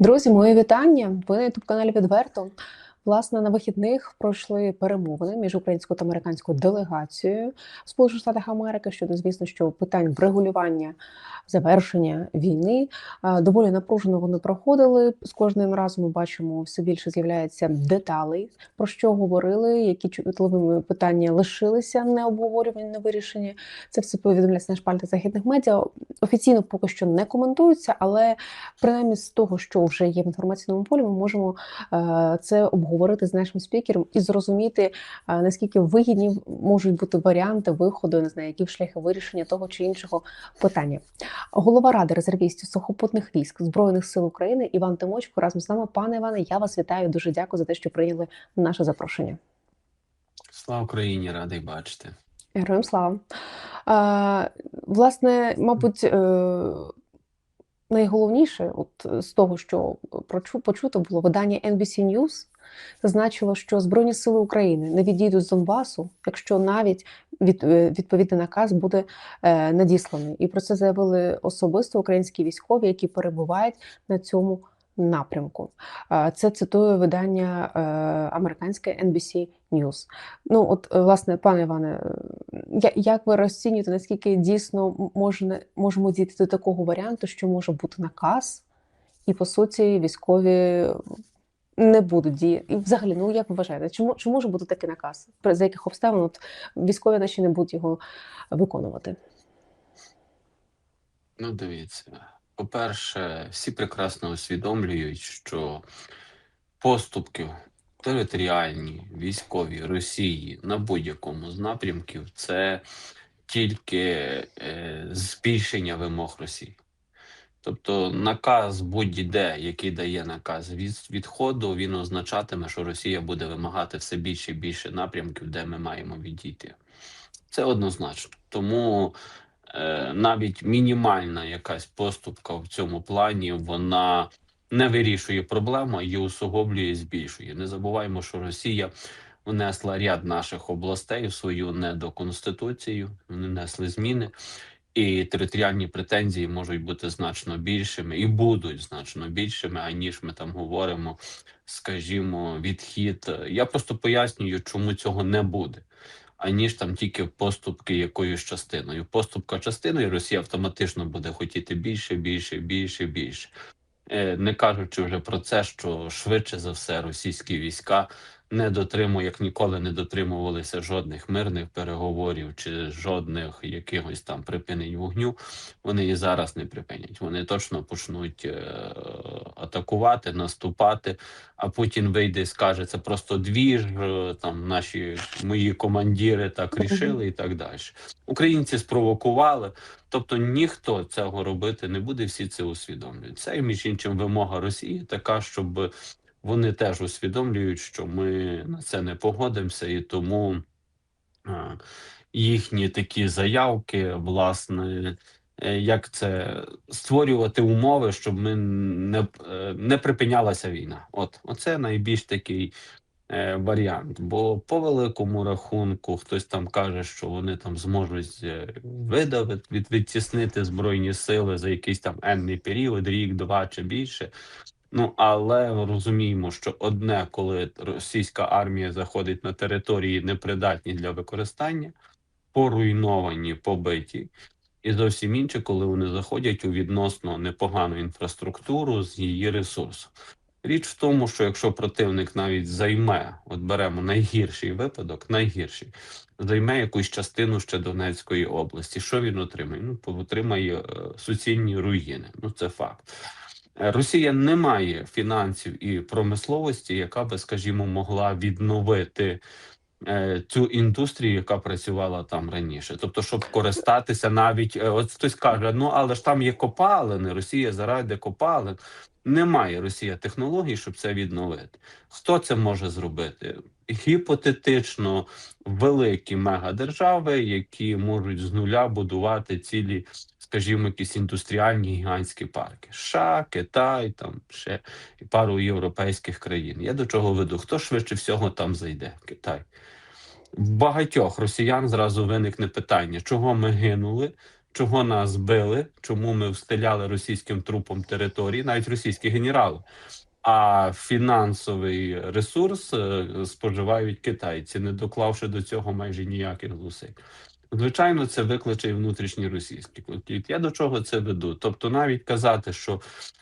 Друзі, моє вітання. Ви на youtube каналі відверто. Власне, на вихідних пройшли перемовини між українською та американською делегацією в Сполучених Штатах Америки щодо, звісно, що питань врегулювання завершення війни. Доволі напружено вони проходили. З кожним разом ми бачимо все більше з'являється деталей, про що говорили, які чутливими питання лишилися не обговорювані, не вирішені. Це все повідомляється на шпальтах західних медіа. Офіційно поки що не коментуються, але принаймні з того, що вже є в інформаційному полі, ми можемо е, це обговорити з нашим спікером і зрозуміти, наскільки вигідні можуть бути варіанти виходу, не знаю, які шляхи вирішення того чи іншого питання. Голова ради резервістів сухопутних військ збройних сил України Іван Тимочко разом з нами. Пане Іване, я вас вітаю. Дуже дякую за те, що прийняли наше запрошення. Слава Україні, радий бачити. Героям слава. Е, власне, мабуть, е, найголовніше, от з того, що почуто було видання NBC News, зазначило, що Збройні сили України не відійдуть з Донбасу, якщо навіть від, е, відповідний наказ буде е, надісланий. І про це заявили особисто українські військові, які перебувають на цьому напрямку. Це цитує видання е, американське NBC News. Ну, от, е, власне, пане Іване, як ви розцінюєте, наскільки дійсно можна, можемо дійти до такого варіанту, що може бути наказ, і по суті військові не будуть діяти. І взагалі, ну як вважаєте, чи, мо- чи може бути такий наказ? За яких обставин от, військові наші не будуть його виконувати? Ну, дивіться, по-перше, всі прекрасно усвідомлюють, що поступки територіальні, військові Росії на будь-якому з напрямків це тільки е, збільшення вимог Росії. Тобто наказ будь-де, який дає наказ від відходу, він означатиме, що Росія буде вимагати все більше і більше напрямків, де ми маємо відійти. Це однозначно. Тому е, навіть мінімальна якась поступка в цьому плані, вона не вирішує проблему, її усугублює і збільшує. Не забуваємо, що Росія внесла ряд наших областей в свою недоконституцію, вони внесли зміни. І територіальні претензії можуть бути значно більшими і будуть значно більшими, аніж ми там говоримо, скажімо, відхід. Я просто пояснюю, чому цього не буде, аніж там тільки поступки якоюсь частиною. Поступка частиною Росія автоматично буде хотіти більше, більше, більше, більше. Е, Не кажучи вже про це, що швидше за все російські війська не дотримують, як ніколи не дотримувалися жодних мирних переговорів чи жодних якихось там припинень вогню. Вони і зараз не припинять. Вони точно почнуть е, атакувати, наступати. А Путін вийде і скаже, це просто двіж. е, Там наші мої командири так рішили, і так далі. Українці спровокували. Тобто ніхто цього робити не буде, всі це усвідомлюють. Це між іншим вимога Росії така, щоб вони теж усвідомлюють, що ми на це не погодимося, і тому їхні такі заявки, власне, е, як це створювати умови, щоб ми не, е, не припинялася війна. От оце найбільш такий е, варіант. Бо по великому рахунку хтось там каже, що вони там зможуть видавити, від, відтіснити збройні сили за якийсь там енний період, рік, два чи більше. Ну але розуміємо, що одне, коли російська армія заходить на території непридатні для використання, поруйновані, побиті, і зовсім інше, коли вони заходять у відносно непогану інфраструктуру з її ресурсу. Річ в тому, що якщо противник навіть займе, от беремо найгірший випадок, найгірший, займе якусь частину ще Донецької області, що він отримає? Ну, отримає е, суцільні руїни. Ну це факт. Росія не має фінансів і промисловості, яка би, скажімо, могла відновити е, цю індустрію, яка працювала там раніше. Тобто, щоб користатися навіть, е, от хтось каже: ну але ж там є копалини, Росія заради копалин. Немає Росія технологій, щоб це відновити. Хто це може зробити? Гіпотетично великі мегадержави, які можуть з нуля будувати цілі, скажімо, якісь індустріальні гігантські парки. США, Китай, там ще пару європейських країн. Я до чого веду? Хто швидше всього там зайде? Китай. В багатьох росіян зразу виникне питання, чого ми гинули чого нас били, чому ми встиляли російським трупом території, навіть російські генерали. А фінансовий ресурс е, споживають китайці, не доклавши до цього майже ніяких зусиль. Звичайно, це викличе і внутрішній російський конфлікт. Я до чого це веду? Тобто, навіть казати, що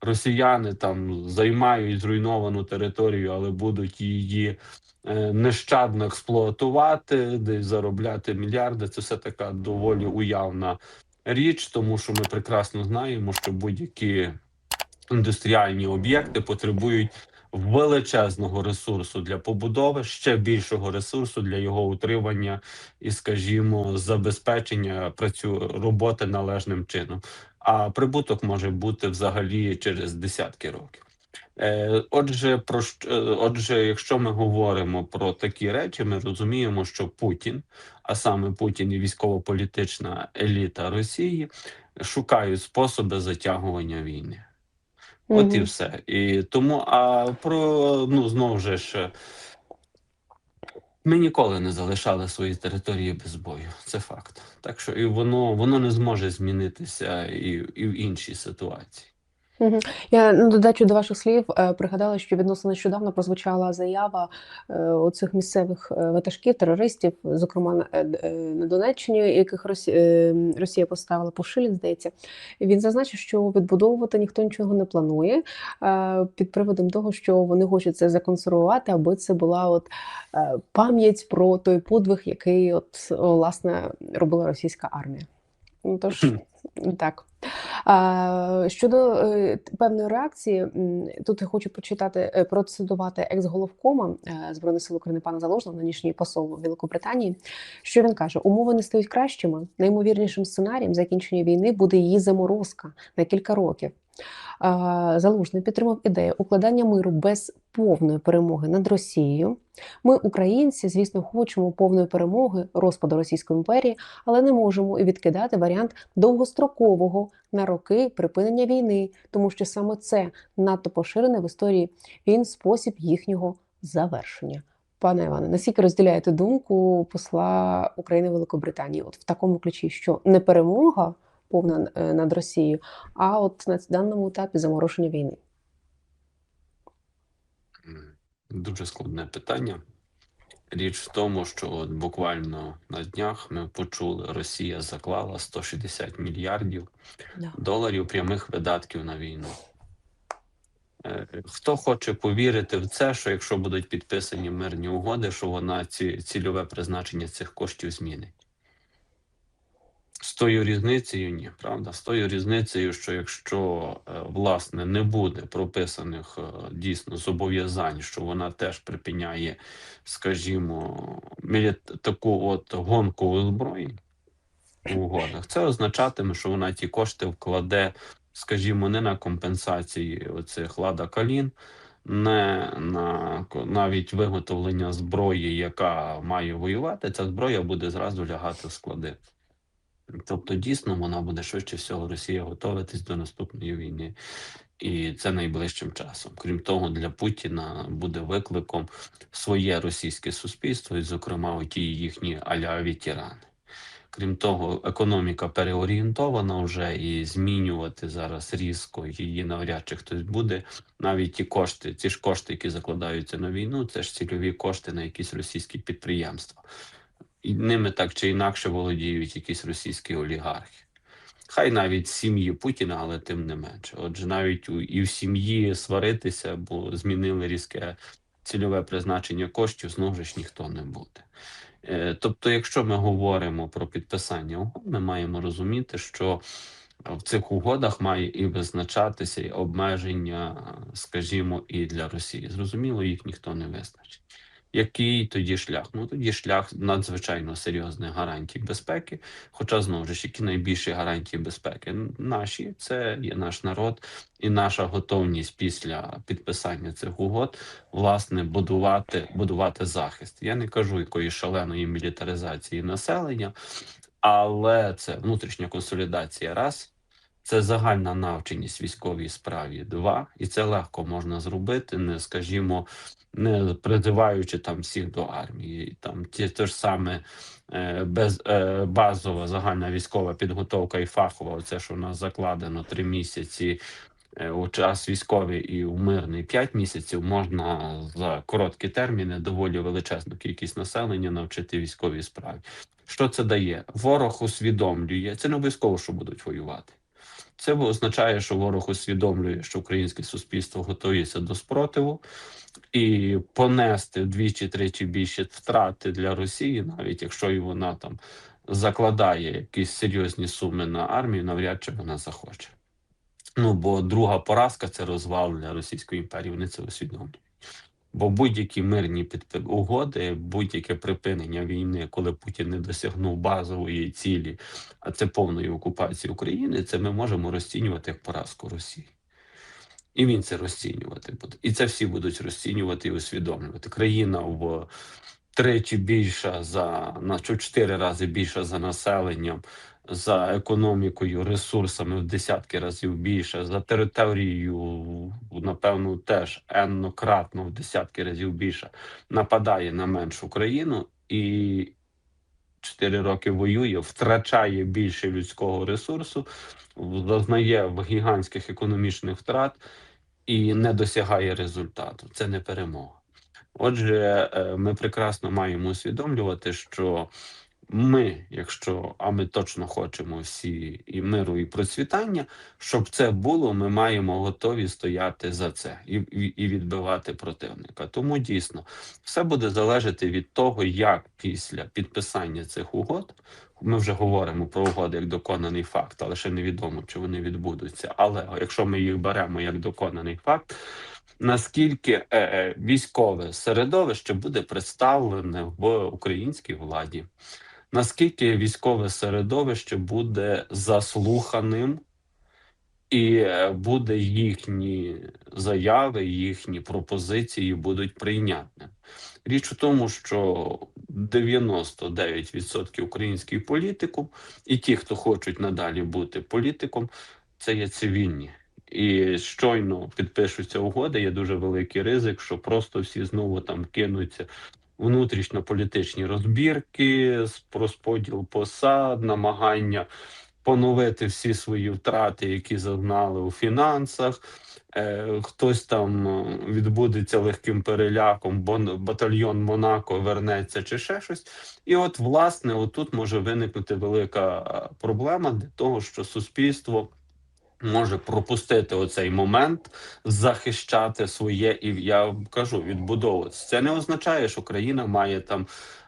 росіяни там займають зруйновану територію, але будуть її е, нещадно експлуатувати, десь заробляти мільярди. Це все така доволі уявна річ, тому що ми прекрасно знаємо, що будь-які індустріальні об'єкти потребують величезного ресурсу для побудови, ще більшого ресурсу для його утримання і, скажімо, забезпечення працю роботи належним чином. А прибуток може бути взагалі через десятки років. Е, Отже, про е, отже, якщо ми говоримо про такі речі, ми розуміємо, що Путін, а саме Путін і військово-політична еліта Росії, шукають способи затягування війни. От і все. І тому, а про ну знову ж ж, ми ніколи не залишали свої території без бою. Це факт. Так що і воно воно не зможе змінитися і, і в іншій ситуації. Я на додачу до ваших слів е, пригадала, що відносно нещодавно прозвучала заява е, оцих місцевих е, ватажків, терористів, зокрема на, Донеччині, яких Росія поставила по Шилін, здається. Він зазначив, що відбудовувати ніхто нічого не планує під приводом того, що вони хочуть це законсервувати, аби це була от пам'ять про той подвиг, який от власне робила російська армія. Ну тож так. Щодо е, певної реакції, тут я хочу почитати, е, процитувати екс-головкома е, Збройних сил України пана Залужного, нинішній посол Великобританії. Що він каже: умови не стають кращими. Наймовірнішим сценарієм закінчення війни буде її заморозка на кілька років. Залужний підтримав ідею укладання миру без повної перемоги над Росією. Ми, українці, звісно, хочемо повної перемоги розпаду Російської імперії, але не можемо і відкидати варіант довгострокового на роки припинення війни, тому що саме це надто поширене в історії він спосіб їхнього завершення. Пане Іване, наскільки розділяєте думку посла України Великобританії? От в такому ключі, що не перемога повна е, над Росією, а от на даному етапі замороження війни. Дуже складне питання. Річ в тому, що от буквально на днях ми почули, Росія заклала 160 мільярдів Да. доларів прямих видатків на війну. Е, Хто хоче повірити в це, що якщо будуть підписані мирні угоди, що вона ці цільове призначення цих коштів змінить? З тою різницею ні, правда? З тою різницею, що якщо е, власне не буде прописаних е, дійсно зобов'язань, що вона теж припиняє, скажімо, таку от гонку зброї у угодах, це означатиме, що вона ті кошти вкладе, скажімо, не на компенсації оцих лада калін, не на навіть виготовлення зброї, яка має воювати. Ця зброя буде зразу лягати в склади. Тобто, дійсно, вона буде швидше всього Росія готуватись до наступної війни, і це найближчим часом. Крім того, для Путіна буде викликом своє російське суспільство, і, зокрема, оті їхні аля ветерани. Крім того, економіка переорієнтована вже і змінювати зараз різко її навряд чи хтось буде. Навіть ті кошти, ці ж кошти, які закладаються на війну, це ж цільові кошти на якісь російські підприємства. І ними так чи інакше володіють якісь російські олігархи. Хай навіть сім'ї Путіна, але тим не менше. Отже, навіть і в сім'ї сваритися, бо змінили різке цільове призначення коштів, знову ж ніхто не буде. Е, Тобто, якщо ми говоримо про підписання угод, ми маємо розуміти, що в цих угодах має і визначатися і обмеження, скажімо, і для Росії. Зрозуміло, їх ніхто не визначить. Який тоді шлях? Ну тоді шлях надзвичайно серйозних гарантій безпеки. Хоча знову ж які найбільші гарантії безпеки наші це є наш народ і наша готовність після підписання цих угод власне будувати, будувати захист. Я не кажу якої шаленої мілітаризації населення, але це внутрішня консолідація раз. Це загальна навченість військовій справі. Два, і це легко можна зробити, не скажімо, не призиваючи там всіх до армії. Там ті те ж саме е, без е, базова загальна військова підготовка і фахова. Це що у нас закладено три місяці. е, У час військовий і у мирний 5 місяців можна за короткі терміни доволі величезну кількість населення навчити військовій справі. Що це дає? Ворог усвідомлює, це не обов'язково, що будуть воювати. Це означає, що ворог усвідомлює, що українське суспільство готується до спротиву, і понести вдвічі-тричі більше втрати для Росії, навіть якщо і вона там закладає якісь серйозні суми на армію, навряд чи вона захоче. Ну бо друга поразка це розвал для Російської імперії. Вони це усвідомлюють. Бо будь-які мирні угоди, будь-яке припинення війни, коли Путін не досягнув базової цілі, а це повної окупації України, це ми можемо розцінювати як поразку Росії. І він це розцінювати буде. І це всі будуть розцінювати і усвідомлювати. Країна в тричі більша за на чотири рази більша за населенням, за економікою, ресурсами в десятки разів більше, за територією, напевно, теж еннократно в десятки разів більше, нападає на меншу країну і чотири роки воює, втрачає більше людського ресурсу, зазнає гігантських економічних втрат і не досягає результату. Це не перемога. Отже, е, ми прекрасно маємо усвідомлювати, що ми, якщо а ми точно хочемо всі і миру, і процвітання, щоб це було, ми маємо готові стояти за це і, і, відбивати противника. Тому дійсно все буде залежати від того, як після підписання цих угод. Ми вже говоримо про угоди як доконаний факт, але ще невідомо, чи вони відбудуться. Але якщо ми їх беремо як доконаний факт, наскільки е, е, військове середовище буде представлене в українській владі, наскільки військове середовище буде заслуханим, і е, буде їхні заяви, їхні пропозиції будуть прийнятним. Річ у тому, що 99% українських політиків і ті, хто хочуть надалі бути політиком, це є цивільні. І щойно підпишуться угоди, є дуже великий ризик, що просто всі знову там кинуться внутрішньополітичні розбірки, розподіл посад, намагання поновити всі свої втрати, які зазнали у фінансах. Е, хтось там е, відбудеться легким переляком, бо батальйон Монако вернеться чи ще щось. І от, власне, отут може виникнути велика е, проблема для того, що суспільство може пропустити оцей момент, захищати своє, і я кажу, відбудовуватися. Це не означає, що країна має там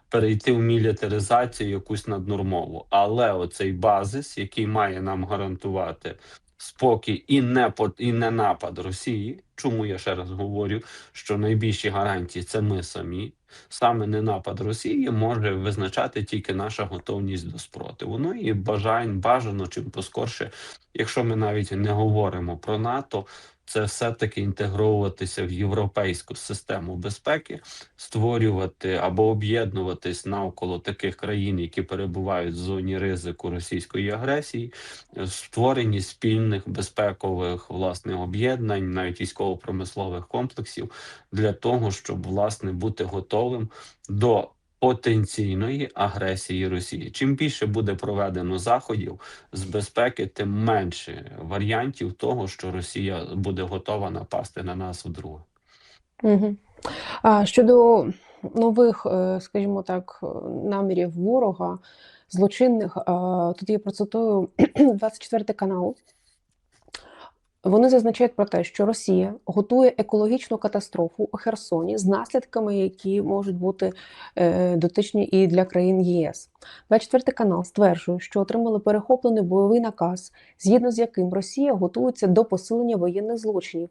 перейти в мілітаризацію якусь наднормову, але оцей базис, який має нам гарантувати спокій і не по- і не напад Росії. Чому я ще раз говорю, що найбільші гарантії це ми самі. Саме не напад Росії може визначати тільки наша готовність до спротиву. Ну і бажань бажано чим поскорше якщо ми навіть не говоримо про НАТО, це все-таки інтегровуватися в європейську систему безпеки, створювати або об'єднуватись навколо таких країн, які перебувають в зоні ризику російської агресії, е, створенні спільних безпекових власне об'єднань, навіть військово-промислових комплексів, для того, щоб власне бути готовим до потенційної агресії Росії. Чим більше буде проведено заходів з безпеки, тим менше варіантів того, що Росія буде готова напасти на нас вдруге. Угу. А щодо нових, е, скажімо так, намірів ворога, злочинних, е, тут я процитую 24 канал. Вони зазначають про те, що Росія готує екологічну катастрофу у Херсоні з наслідками, які можуть бути е, дотичні і для країн ЄС. 24 канал стверджує, що отримали перехоплений бойовий наказ, згідно з яким Росія готується до посилення воєнних злочинів.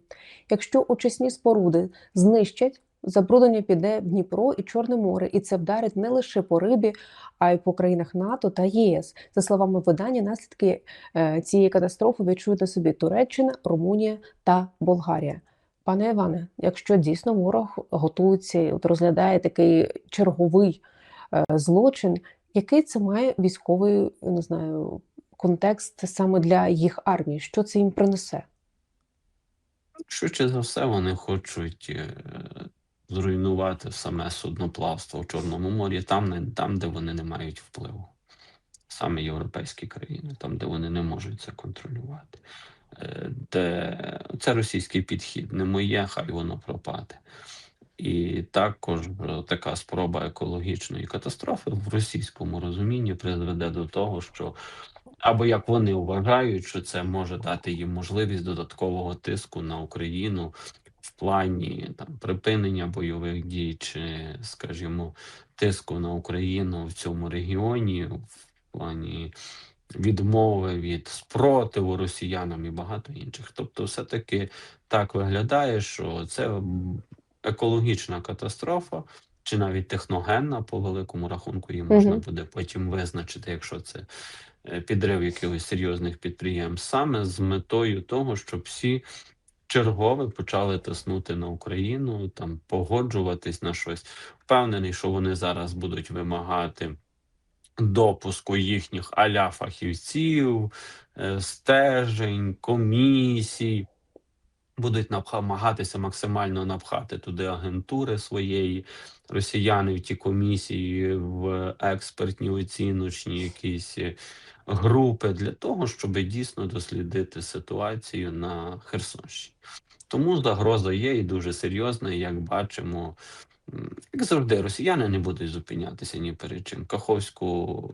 Якщо очисні споруди знищать, забруднення піде в Дніпро і Чорне море, і це вдарить не лише по рибі, а й по країнах НАТО та ЄС. За словами видання, наслідки е, цієї катастрофи відчують на собі Туреччина, Румунія та Болгарія. Пане Іване, якщо дійсно ворог готується от розглядає такий черговий е, злочин, який це має військовий, не знаю, контекст саме для їх армії? Що це їм принесе? Швидше за все, вони хочуть е, зруйнувати саме судноплавство в Чорному морі, там, там, де вони не мають впливу. Саме європейські країни, там, де вони не можуть це контролювати. Е, Де це російський підхід, не моє, хай воно пропаде. І також е, така спроба екологічної катастрофи в російському розумінні призведе до того, що або як вони вважають, що це може дати їм можливість додаткового тиску на Україну в плані там припинення бойових дій, чи, скажімо, тиску на Україну в цьому регіоні, в плані відмови від спротиву росіянам і багато інших. Тобто, все-таки так виглядає, що це екологічна катастрофа. Чи навіть техногенна по великому рахунку її можна Мгм. буде потім визначити, якщо це е, підрив якихось серйозних підприємств, саме з метою того, щоб всі чергове почали тиснути на Україну, там погоджуватись на щось. Впевнений, що вони зараз будуть вимагати допуску їхніх аля фахівців, е, стежень, комісій. Будуть намагатися максимально напхати туди агентури своєї, росіяни в ті комісії, в експертні оціночні якісь е, групи для того, щоб дійсно дослідити ситуацію на Херсонщині. Тому загроза є і дуже серйозна, і як бачимо, як завжди, росіяни не будуть зупинятися ні перед чим. Каховську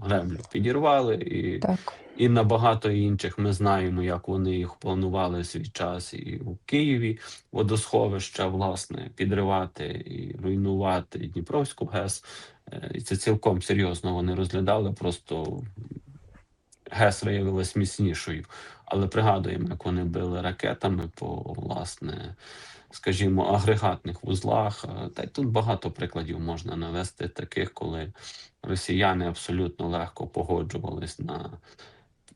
греблю підірвали і Так. і на багато інших ми знаємо, як вони їх планували свій час і у Києві водосховища, власне, підривати і руйнувати Дніпровську ГЕС. Е, І це цілком серйозно вони розглядали. Просто ГЕС виявилась міцнішою. Але пригадуємо, як вони били ракетами по власне, скажімо, агрегатних вузлах. Е, Та й тут багато прикладів можна навести таких, коли росіяни абсолютно легко погоджувались на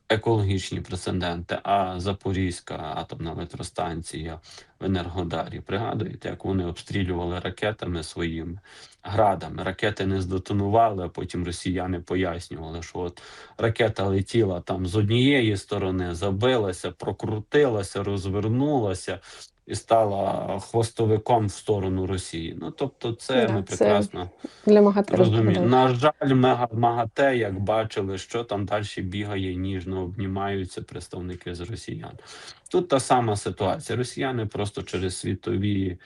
екологічні прецеденти. А Запорізька атомна електростанція в Енергодарі, пригадуєте, як вони обстрілювали ракетами своїми градами. Ракети не здетонували, а потім росіяни пояснювали, що от ракета летіла там з однієї сторони, забилася, прокрутилася, розвернулася. І стала хвостовиком в сторону Росії. Ну тобто, це Да, ми це прекрасно Для МАГАТЕ Розумію. На жаль, мега МАГАТЕ, як бачили, що там далі бігає, ніжно обнімаються представники з росіян. Тут та сама ситуація. Росіяни просто через світові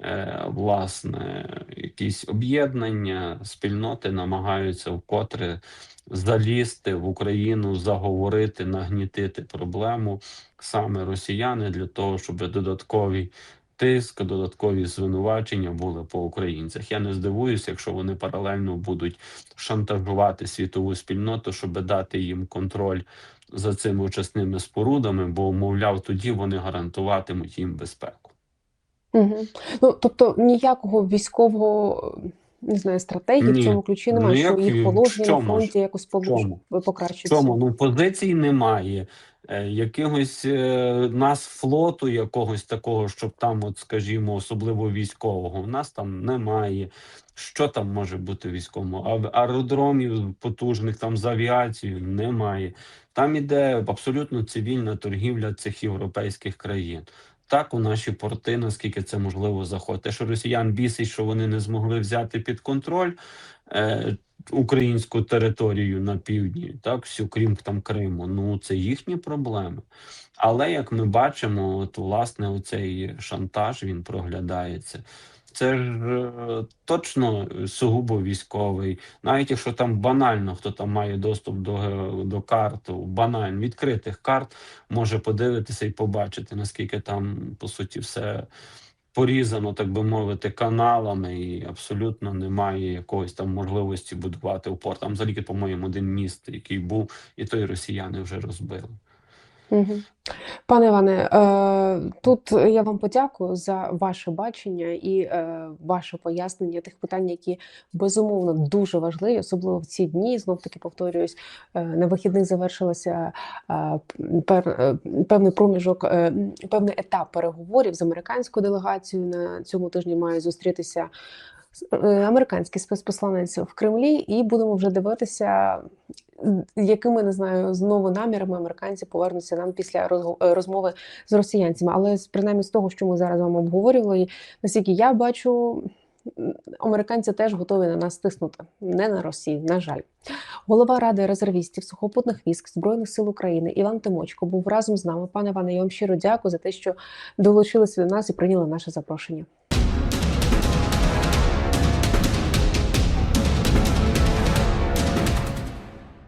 е, власне якісь об'єднання, спільноти намагаються вкотре залізти в Україну, заговорити, нагнітити проблему саме росіяни для того, щоб додаткові тиск, додаткові звинувачення були по українцях. Я не здивуюся, якщо вони паралельно будуть шантажувати світову спільноту, щоб дати їм контроль за цими очисними спорудами, бо, мовляв, тоді вони гарантуватимуть їм безпеку. Угу. Ну, тобто ніякого військового не знаю, стратегії в цьому ключі немає, що Ніякої. їх положення на фронті якось полож... Чому? покращується. Чому? Ну позицій немає. Е, Якихось е, нас флоту, якогось такого, щоб там, от скажімо, особливо військового, у нас там немає. Що там може бути військовому? А аеродромів потужних там з авіацією немає. Там іде абсолютно цивільна торгівля цих європейських країн. Так, у наші порти, наскільки це можливо, заходить. Те, що росіян бісить, що вони не змогли взяти під контроль е, українську територію на півдні, так всю крім там Криму. Ну це їхні проблеми. Але як ми бачимо, от власне оцей шантаж він проглядається. Це ж е, точно сугубо військовий, навіть якщо там банально хто там має доступ до, до карт, банально відкритих карт, може подивитися і побачити, наскільки там по суті все порізано, так би мовити, каналами, і абсолютно немає якогось там можливості будувати упор. Там взагалі, по-моєму, один міст, який був, і той росіяни вже розбили. Угу. Пане Іване, е, тут я вам подякую за ваше бачення і е, ваше пояснення тих питань, які безумовно дуже важливі, особливо в ці дні. Знов таки повторююсь, е, на вихідних завершилася певний проміжок, певний етап переговорів з американською делегацією. На цьому тижні має зустрітися американський спецпосланець в Кремлі, і будемо вже дивитися, якими не знаю знову намірами американці повернуться нам після е, розмови з росіянцями. Але принаймні з того, що ми зараз з вами обговорювали, наскільки я бачу, американці теж готові на нас тиснути, не на Росію, на жаль. Голова ради резервістів сухопутних військ збройних сил України Іван Тимочко був разом з нами. Пане Іване, я вам щиро дякую за те, що долучилися до нас і прийняли наше запрошення.